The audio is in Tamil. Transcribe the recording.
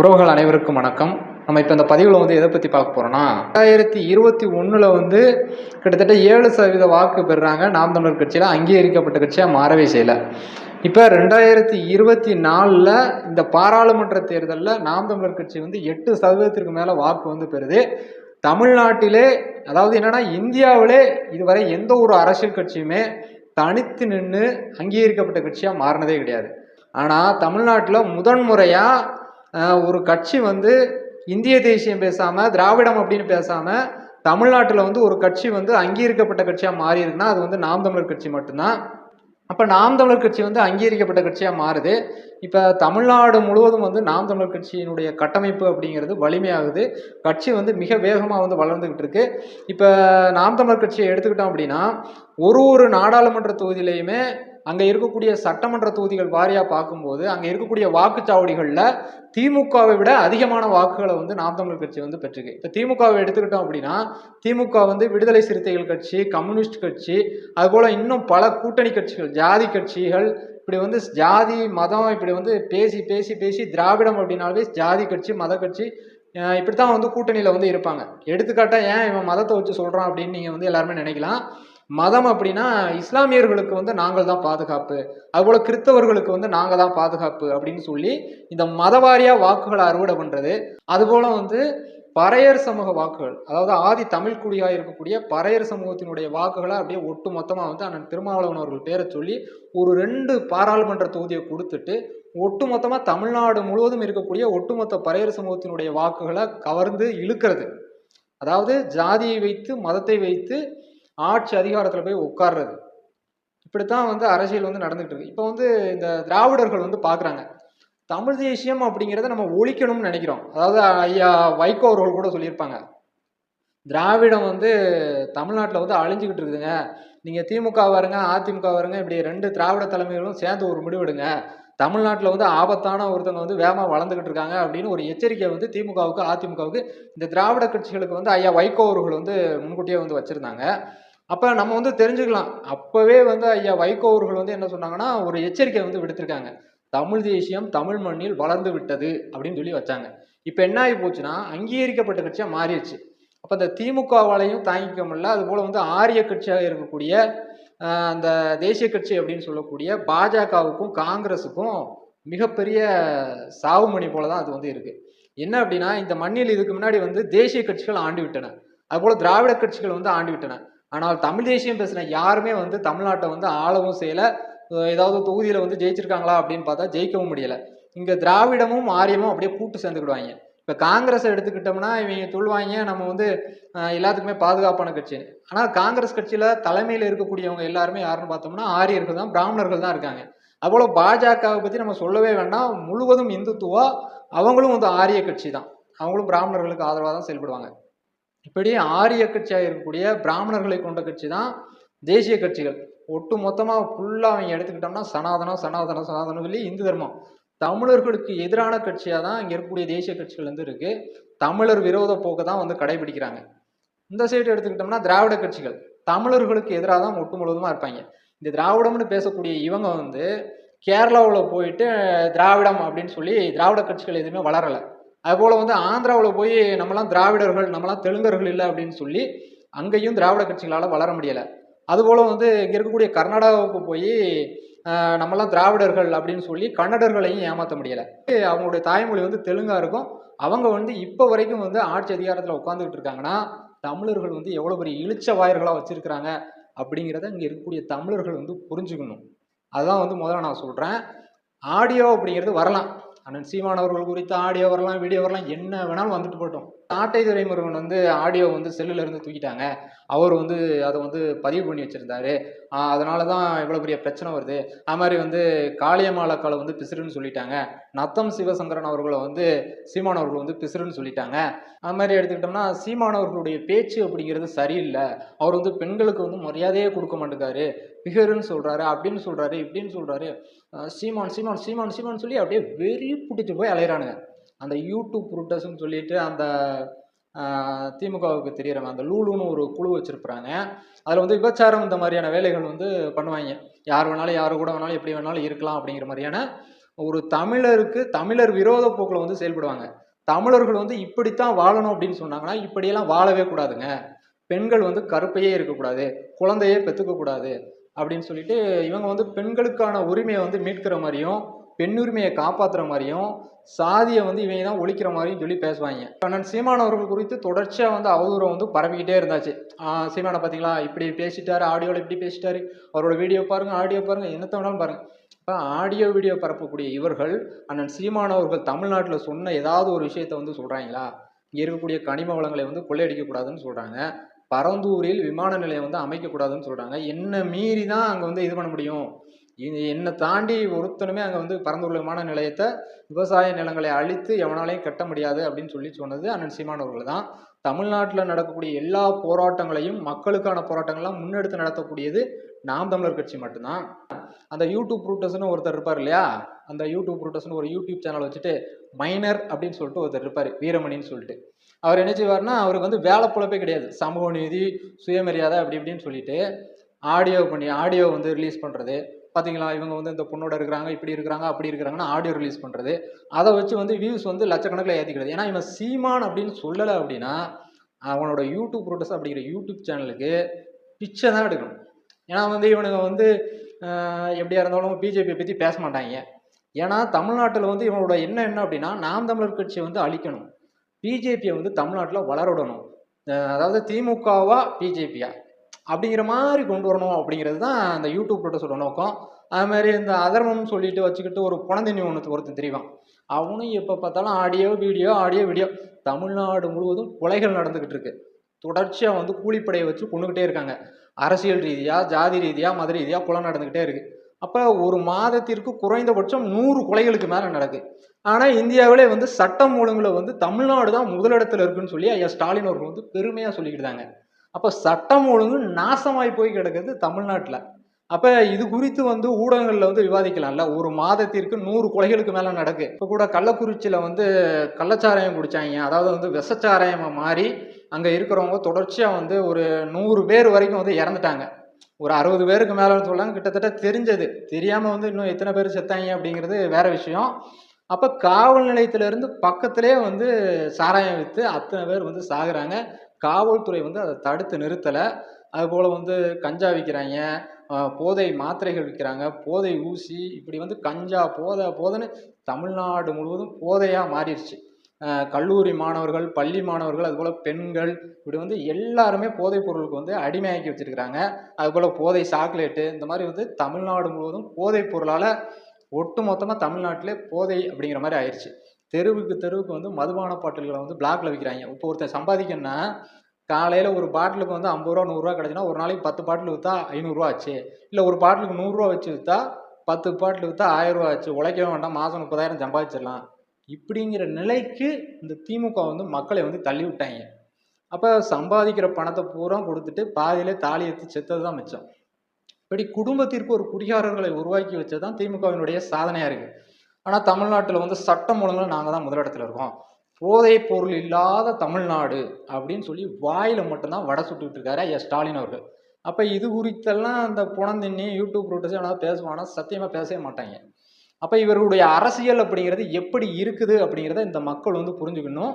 உறவுகள் அனைவருக்கும் வணக்கம். நம்ம இப்போ இந்த பதிவில் வந்து எதை பற்றி பார்க்க போகிறோம்னா ரெண்டாயிரத்தி இருபத்தி ஒன்றில் வந்து கிட்டத்தட்ட ஏழு சதவீத வாக்கு பெறுறாங்க நாம் தமிழர் கட்சியில் அங்கீகரிக்கப்பட்ட கட்சியாக மாறவே செய்யலை. இப்போ ரெண்டாயிரத்தி இருபத்தி நாலில் இந்த பாராளுமன்ற தேர்தலில் நாம் தமிழர் கட்சி வந்து எட்டு சதவீதத்திற்கு மேலே வாக்கு வந்து பெறுது. தமிழ்நாட்டிலே அதாவது என்னென்னா இந்தியாவிலே இதுவரை எந்த ஒரு அரசியல் கட்சியுமே தனித்து நின்று அங்கீகரிக்கப்பட்ட கட்சியாக மாறினதே கிடையாது. ஆனால் தமிழ்நாட்டில் முதன்முறையாக ஒரு கட்சி வந்து இந்திய தேசியம் பேசாமல் திராவிடம் அப்படின்னு பேசாமல் தமிழ்நாட்டில் வந்து ஒரு கட்சி வந்து அங்கீகரிக்கப்பட்ட கட்சியாக மாறி இருக்குன்னா அது வந்து நாம் தமிழர் கட்சி மட்டும்தான். அப்போ நாம் தமிழர் கட்சி வந்து அங்கீகரிக்கப்பட்ட கட்சியாக மாறுது. இப்போ தமிழ்நாடு முழுவதும் வந்து நாம் தமிழர் கட்சியினுடைய கட்டமைப்பு அப்படிங்கிறது வலிமையாகுது. கட்சி வந்து மிக வேகமாக வந்து வளர்ந்துக்கிட்டு இருக்கு. இப்போ நாம் தமிழர் கட்சியை எடுத்துக்கிட்டோம் அப்படின்னா ஒரு ஒரு நாடாளுமன்ற தொகுதியிலையுமே அங்கே இருக்கக்கூடிய சட்டமன்ற தொகுதிகள் வாரியாக பார்க்கும்போது அங்கே இருக்கக்கூடிய வாக்குச்சாவடிகளில் திமுகவை விட அதிகமான வாக்குகளை வந்து நாம் தமிழ் கட்சி வந்து பெற்றிருக்கு. இப்போ திமுகவை எடுத்துக்கிட்டோம் அப்படின்னா திமுக வந்து விடுதலை சிறுத்தைகள் கட்சி கம்யூனிஸ்ட் கட்சி அதுபோல் இன்னும் பல கூட்டணி கட்சிகள் ஜாதி கட்சிகள் இப்படி வந்து ஜாதி மதம் இப்படி வந்து பேசி பேசி பேசி திராவிடம் அப்படின்னாலே ஜாதி கட்சி மத கட்சி இப்படி தான் வந்து கூட்டணியில் வந்து இருப்பாங்க. எடுத்துக்காட்டாக ஏன் இவன் மதத்தை வச்சு சொல்கிறான் அப்படின்னு நீங்கள் வந்து எல்லாருமே நினைக்கலாம். மதம் அப்படின்னா இஸ்லாமியர்களுக்கு வந்து நாங்கள் தான் பாதுகாப்பு அதுபோல் கிறிஸ்தவர்களுக்கு வந்து நாங்கள் தான் பாதுகாப்பு அப்படின்னு சொல்லி இந்த மதவாரியாக வாக்குகளை அறுவடை பண்ணுறது அதுபோல் வந்து பறையர் சமூக வாக்குகள் அதாவது ஆதி தமிழ் குடியாக இருக்கக்கூடிய பறையர் சமூகத்தினுடைய வாக்குகளை அப்படியே ஒட்டு மொத்தமாக வந்து அண்ணன் திருமாவளவன் அவர்கள் பேரை சொல்லி ஒரு ரெண்டு பாராளுமன்ற தொகுதியை கொடுத்துட்டு ஒட்டு மொத்தமாக தமிழ்நாடு முழுவதும் இருக்கக்கூடிய ஒட்டுமொத்த பறையர் சமூகத்தினுடைய வாக்குகளை கவர்ந்து இழுக்கிறது. அதாவது ஜாதியை வைத்து மதத்தை வைத்து ஆட்சி அதிகாரத்தில் போய் உட்கார்றது. இப்படித்தான் வந்து அரசியல் வந்து நடந்துகிட்டு இருக்கு. இப்போ வந்து இந்த திராவிடர்கள் வந்து பார்க்குறாங்க தமிழ் தேசியம் அப்படிங்கிறத நம்ம ஒழிக்கணும்னு நினைக்கிறோம். அதாவது ஐயா வைகோ அவர்கள் கூட சொல்லியிருப்பாங்க. திராவிடம் வந்து தமிழ்நாட்டில் வந்து அழிஞ்சுக்கிட்டு இருக்குதுங்க. நீங்கள் திமுக வருங்க அதிமுக வருங்க இப்படி ரெண்டு திராவிட தலைமைகளும் சேர்ந்து ஒரு முடிவெடுங்க. தமிழ்நாட்டில் வந்து ஆபத்தான ஒருத்தவங்க வந்து வேகமாக வளர்ந்துக்கிட்டு இருக்காங்க அப்படின்னு ஒரு எச்சரிக்கை வந்து திமுகவுக்கு அதிமுகவுக்கு இந்த திராவிட கட்சிகளுக்கு வந்து ஐயா வைகோ அவர்கள் வந்து முன்கூட்டியே வந்து வச்சுருந்தாங்க. அப்போ நம்ம வந்து தெரிஞ்சுக்கலாம். அப்போவே வந்து ஐயா வைகோ அவர்கள் வந்து என்ன சொன்னாங்கன்னா ஒரு எச்சரிக்கை வந்து விடுத்திருக்காங்க. தமிழ் தேசியம் தமிழ் மண்ணில் வளர்ந்து விட்டது அப்படின்னு சொல்லி வச்சாங்க. இப்போ என்ன ஆகி போச்சுன்னா அங்கீகரிக்கப்பட்ட கட்சியாக மாறிடுச்சு. அப்போ இந்த திமுகவாலையும் தாங்கிக்க முடியல. அதுபோல் வந்து ஆரிய கட்சியாக இருக்கக்கூடிய அந்த தேசிய கட்சி அப்படின்னு சொல்லக்கூடிய பாஜகவுக்கும் காங்கிரஸுக்கும் மிகப்பெரிய சாவுமணி போல தான் அது வந்து இருக்குது என்ன அப்படின்னா இந்த மண்ணில் இதுக்கு முன்னாடி வந்து தேசிய கட்சிகள் ஆண்டு விட்டன. அதுபோல் திராவிட கட்சிகள் வந்து ஆண்டு விட்டன. ஆனால் தமிழ் தேசியம் பேசின யாருமே வந்து தமிழ்நாட்டை வந்து ஆளவும் செய்யலை. ஏதாவது தொகுதியில் வந்து ஜெயிச்சிருக்காங்களா அப்படின்னு பார்த்தா ஜெயிக்கவும் முடியலை. இங்கே திராவிடமும் ஆரியமும் அப்படியே கூட்டு சேர்ந்துக்கிடுவாங்க. இப்போ காங்கிரஸ் எடுத்துக்கிட்டோம்னா இவங்க சொல்லுவாங்க நம்ம வந்து எல்லாத்துக்குமே பாதுகாப்பான கட்சி. ஆனால் காங்கிரஸ் கட்சியில் தலைமையில் இருக்கக்கூடியவங்க எல்லாருமே யாருன்னு பார்த்தோம்னா ஆரியர்கள் தான் பிராமணர்கள் தான் இருக்காங்க. அவ்வளோ பாஜகவை பற்றி நம்ம சொல்லவே வேண்டாம். முழுவதும் இந்துத்துவா அவங்களும் வந்து ஆரிய கட்சி தான். அவங்களும் பிராமணர்களுக்கு ஆதரவாக தான் செயல்படுவாங்க. இப்படி ஆரிய கட்சியாக இருக்கக்கூடிய பிராமணர்களை கொண்ட கட்சி தான் தேசிய கட்சிகள். ஒட்டு மொத்தமாக ஃபுல்லாக அவங்க எடுத்துக்கிட்டோம்னா சனாதனம் சனாதனம் சனாதனம் சொல்லி இந்து தர்மம். தமிழர்களுக்கு எதிரான கட்சியாக தான் இங்கே இருக்கக்கூடிய தேசிய கட்சிகள் வந்து இருக்குது தமிழர் விரோத போக்கை தான் வந்து கடைபிடிக்கிறாங்க. இந்த சைடு எடுத்துக்கிட்டோம்னா திராவிட கட்சிகள். தமிழர்களுக்கு எதிராக தான் ஒட்டு முழுவதுமாக இருப்பாங்க. இந்த திராவிடம்னு பேசக்கூடிய இவங்க வந்து கேரளாவில் போயிட்டு திராவிடம் அப்படின்னு சொல்லி திராவிட கட்சிகள் எதுவுமே வளரலை. அதுபோல் வந்து ஆந்திராவில் போய் நம்மலாம் திராவிடர்கள் நம்மலாம் தெலுங்கர்கள் இல்லை அப்படின்னு சொல்லி அங்கேயும் திராவிட கட்சிகளால் வளர முடியலை. அதுபோல் வந்து இங்கே இருக்கக்கூடிய கர்நாடகாவுக்கு போய் ஆஹ், நம்மலாம் திராவிடர்கள் அப்படின்னு சொல்லி கன்னடர்களையும் ஏமாற்ற முடியலை. அவங்களுடைய தாய்மொழி வந்து தெலுங்காக இருக்கும். அவங்க வந்து இப்போ வரைக்கும் வந்து ஆட்சி அதிகாரத்தில் உட்காந்துக்கிட்டு இருக்காங்கன்னா தமிழர்கள் வந்து எவ்வளோ பெரிய இழிச்ச வாயர்களாக வச்சுருக்கிறாங்க அப்படிங்கிறத இங்கே இருக்கக்கூடிய தமிழர்கள் வந்து புரிஞ்சுக்கணும். அதுதான் வந்து முதல்ல நான் சொல்கிறேன் ஆடியோ அப்படிங்கிறது வரலாம். அண்ணன் சீமான் அவர்கள் குறித்த ஆடியோ வரலாம் வீடியோ வரலாம் என்ன வேணாலும் வந்துட்டு போட்டோம் ஆட்டை துறைமுருகன் வந்து ஆடியோ வந்து செல்லுலேருந்து தூக்கிட்டாங்க. அவர் வந்து அதை வந்து பதிவு பண்ணி வச்சுருந்தாரு. அதனால தான் இவ்வளோ பெரிய பிரச்சனை வருது. அது மாதிரி வந்து காளியமாலக்கால் வந்து பிசுறுன்னு சொல்லிட்டாங்க. நத்தம் சிவசங்கரன் அவர்களை வந்து சீமான் அவர்கள் வந்து பிசுறுன்னு சொல்லிட்டாங்க. அது மாதிரி எடுத்துக்கிட்டோம்னா சீமான் அவர்களுடைய பேச்சு அப்படிங்கிறது சரியில்லை. அவர் வந்து பெண்களுக்கு வந்து மரியாதையே கொடுக்க மாட்டேங்காரு. பிகருன்னு சொல்கிறாரு அப்படின்னு சொல்கிறாரு இப்படின்னு சொல்கிறாரு சீமான் சீமான் சீமான் சீமான் சொல்லி அப்படியே வெறி பிடிச்சி போய் அலையிறானுங்க. அந்த யூடியூப் புருட்டஸ்ன்னு சொல்லிட்டு அந்த திமுகவுக்கு தெரியறவங்க அந்த லூலுன்னு ஒரு குழு வச்சிருப்பாங்க அதில் வந்து விபச்சாரம் இந்த மாதிரியான வேலைகள் வந்து பண்ணுவாங்க. யார் வேணாலும் யார் கூட வேணாலும் எப்படி வேணாலும் இருக்கலாம் அப்படிங்கிற மாதிரியான ஒரு தமிழருக்கு தமிழர் விரோத போக்கில் வந்து செயல்படுவாங்க. தமிழர்கள் வந்து இப்படித்தான் வாழணும் அப்படின்னு சொன்னாங்கன்னா இப்படியெல்லாம் வாழவே கூடாதுங்க. பெண்கள் வந்து கருப்பையே இருக்கக்கூடாது குழந்தையே பெற்றுக்க கூடாது அப்படின்னு சொல்லிட்டு இவங்க வந்து பெண்களுக்கான உரிமையை வந்து மீட்கிற மாதிரியும் பெண்ணுரிமையை காப்பாற்றுற மாதிரியும் சாதியை வந்து இவங்க தான் ஒழிக்கிற மாதிரியும் சொல்லி பேசுவாங்க. கண்ணன் சீமான் அவர்கள் குறித்து தொடர்ச்சியாக வந்து அவதூறம் வந்து பரவிக்கிட்டே இருந்தாச்சு. சீமானை பார்த்தீங்களா இப்படி பேசிட்டாரு ஆடியோவில் இப்படி பேசிட்டாரு. அவரோட வீடியோ பாருங்கள் ஆடியோ பாருங்கள் என்னத்த வேணாலும் பாருங்கள் இப்போ ஆடியோ வீடியோ பரப்பக்கூடிய இவர்கள் அண்ணன் சீமான் அவர்கள் தமிழ்நாட்டில் சொன்ன ஏதாவது ஒரு விஷயத்தை வந்து சொல்கிறாங்களா இங்கே இருக்கக்கூடிய கனிம வளங்களை வந்து கொள்ளையடிக்கக்கூடாதுன்னு சொல்கிறாங்க பரந்தூரில் விமான நிலையம் வந்து அமைக்கக்கூடாதுன்னு சொல்கிறாங்க என்ன மீறி தான் அங்கே வந்து இது பண்ண முடியும்? என்னை தாண்டி ஒருத்தனுமே அங்கே வந்து பரந்தூர் விமான நிலையத்தை விவசாய நிலங்களை அழித்து எவனாலையும் கட்ட முடியாது அப்படின்னு சொல்லி சொன்னது அண்ணன் சீமான் அவர்கள் தான். தமிழ்நாட்டில் நடக்கக்கூடிய எல்லா போராட்டங்களையும் மக்களுக்கான போராட்டங்கள்லாம் முன்னெடுத்து நடத்தக்கூடியது நாம் தமிழர் கட்சி மட்டும்தான். அந்த யூடியூப் ரூட்டர்ஸ்னு ஒருத்தர் இருப்பார் இல்லையா? அந்த யூடியூப் ரூட்டர்ஸ்னு ஒரு யூடியூப் சேனல் வச்சுட்டு மைனர் அப்படின்னு சொல்லிட்டு ஒருத்தர் இருப்பார் வீரமணின்னு சொல்லிட்டு. அவர் என்ன செய்வார்னா அவருக்கு வந்து வேலை பொழப்பே கிடையாது. சமூக நீதி சுயமரியாதை அப்படி இப்படின்னு சொல்லிட்டு ஆடியோ பண்ணி ஆடியோ வந்து ரிலீஸ் பண்ணுறது பார்த்தீங்களா இவங்க வந்து இந்த பொண்ணோட இருக்கிறாங்க இப்படி இருக்கிறாங்க அப்படி இருக்கிறாங்கன்னு ஆடியோ ரிலீஸ் பண்ணுறது அதை வச்சு வந்து வியூஸ் வந்து லட்சக்கணக்கில் ஏற்றிக்கிறது ஏன்னா இவன் சீமான் அப்படின்னு சொல்லலை அப்படின்னா அவனோட யூடியூப் ப்ரோட்டஸ் அப்படிங்கிற யூடியூப் சேனலுக்கு பிச்சை தான் எடுக்கணும். ஏன்னா வந்து இவனுங்க வந்து எப்படியா இருந்தாலும் பிஜேபியை பற்றி பேச மாட்டாங்க. ஏன்னா தமிழ்நாட்டில் வந்து இவனோட என்ன என்ன அப்படின்னா நாம் தமிழர் கட்சியை வந்து அழிக்கணும். பிஜேபியை வந்து தமிழ்நாட்டில் வளர விடணும் அதாவது திமுகவா பிஜேபியா அப்படிங்கிற மாதிரி கொண்டு வரணும் அப்படிங்கிறது தான் அந்த யூடியூப் சொல்ல நோக்கம். அது மாதிரி இந்த அதர்மம்னு சொல்லிட்டு வச்சுக்கிட்டு ஒரு புனந்தண்ணி ஒன்று ஒருத்தன் தெரியும் அவனும் எப்போ பார்த்தாலும் audio video audio video. Tamil Nadu முழுவதும் கொலைகள் நடந்துக்கிட்டு இருக்கு. தொடர்ச்சியாக வந்து கூலிப்படையை வச்சு கொண்டுக்கிட்டே இருக்காங்க. அரசியல் ரீதியாக ஜாதி ரீதியாக மத ரீதியாக குலம் நடந்துக்கிட்டே இருக்குது அப்போ ஒரு மாதத்திற்கு குறைந்தபட்சம் நூறு கொலைகளுக்கு மேலே நடக்குது ஆனால் இந்தியாவிலே வந்து சட்டம் ஒழுங்கில் வந்து தமிழ்நாடு தான் முதலிடத்தில் இருக்குன்னு சொல்லி ஐயா ஸ்டாலின் அவர்கள் வந்து பெருமையாக சொல்லிக்கிட்டாங்க அப்போ சட்டம் ஒழுங்கு நாசமாய் போய் கிடக்குது தமிழ்நாட்டில். அப்போ இது குறித்து வந்து ஊடகங்களில் வந்து விவாதிக்கலாம்ல. ஒரு மாதத்திற்கு நூறு கொலைகளுக்கு மேலே நடக்கு. இப்போ கூட கள்ளக்குறிச்சியில் வந்து கள்ளச்சாராயம் குடிச்சாங்க. அதாவது வந்து விஷச்சாராயமாக மாறி அங்கே இருக்கிறவங்க தொடர்ச்சியாக வந்து ஒரு நூறு பேர் வரைக்கும் வந்து இறந்துட்டாங்க. ஒரு அறுபது பேருக்கு மேலே சொல்லாங்க கிட்டத்தட்ட தெரிஞ்சது. தெரியாமல் வந்து இன்னும் எத்தனை பேர் செத்தாங்க அப்படிங்கிறது வேற விஷயம். அப்போ காவல் நிலையத்திலேருந்து பக்கத்திலே வந்து சாராயம் விற்று அத்தனை பேர் வந்து சாகுறாங்க. காவல்துறை வந்து அதை தடுத்து நிறுத்தலை. அதுபோல் வந்து கஞ்சா விற்கிறாங்க போதை மாத்திரைகள் விற்கிறாங்க போதை ஊசி இப்படி வந்து கஞ்சா போதை போதைன்னு தமிழ்நாடு முழுவதும் போதையாக மாறிடுச்சு. கல்லூரி மாணவர்கள் பள்ளி மாணவர்கள் அதுபோல் பெண்கள் இப்படி வந்து எல்லாருமே போதைப் பொருளுக்கு வந்து அடிமையாக்கி வச்சிருக்கிறாங்க. அதுபோல் போதை சாக்லேட்டு இந்த மாதிரி வந்து தமிழ்நாடு முழுவதும் போதைப் பொருளால் ஒட்டு மொத்தமாக தமிழ்நாட்டிலே போதை அப்படிங்கிற மாதிரி ஆயிடுச்சு தெருவுக்கு தெருவுக்கு வந்து மதுபான பாட்டில்களை வந்து பிளாக்ல விற்கிறாங்க இப்போ ஒருத்தன் சம்பாதிக்கணும்னா காலையில் ஒரு பாட்டிலுக்கு வந்து ஐம்பது ரூபா நூறுரூவா கிடச்சுன்னா ஒரு நாளைக்கு பத்து பாட்டில் விற்றா ஐநூறுரூவா ஆச்சு. இல்லை ஒரு பாட்டிலுக்கு நூறுரூவா வச்சு விற்றா பத்து பாட்டில் விற்றா ஆயிரரூவா ஆச்சு. உழைக்கவே வேண்டாம் மாதம் முப்பதாயிரம் சம்பாதிச்சிடலாம். இப்படிங்கிற நிலைக்கு இந்த திமுக வந்து மக்களை வந்து தள்ளி விட்டாங்க. அப்போ சம்பாதிக்கிற பணத்தை பூரா கொடுத்துட்டு பாதியிலே தாலி எடுத்து செத்தது தான் மிச்சம். இப்படி குடும்பத்திற்கு ஒரு குடிகாரர்களை உருவாக்கி வச்சது தான் திமுகவினுடைய சாதனையாக இருக்குது ஆனால் தமிழ்நாட்டில் வந்து சட்டம் ஒழுங்கில் நாங்கள் தான் முதலிடத்தில் இருக்கோம். போதைப் பொருள் இல்லாத தமிழ்நாடு அப்படின்னு சொல்லி வாயில் மட்டும்தான் வடை சுட்டுக்கிட்டு இருக்காரு ஐயா ஸ்டாலின் அவர்கள். அப்போ இது குறித்தெல்லாம் அந்த புனந்தின்னி யூடியூப் ரூட்டஸ் எவனாவது பேசுவானா சத்தியமாக பேசவே மாட்டாங்க. அப்போ இவர்களுடைய அரசியல் அப்படிங்கிறது எப்படி இருக்குது அப்படிங்கிறத இந்த மக்கள் வந்து புரிஞ்சுக்கணும்.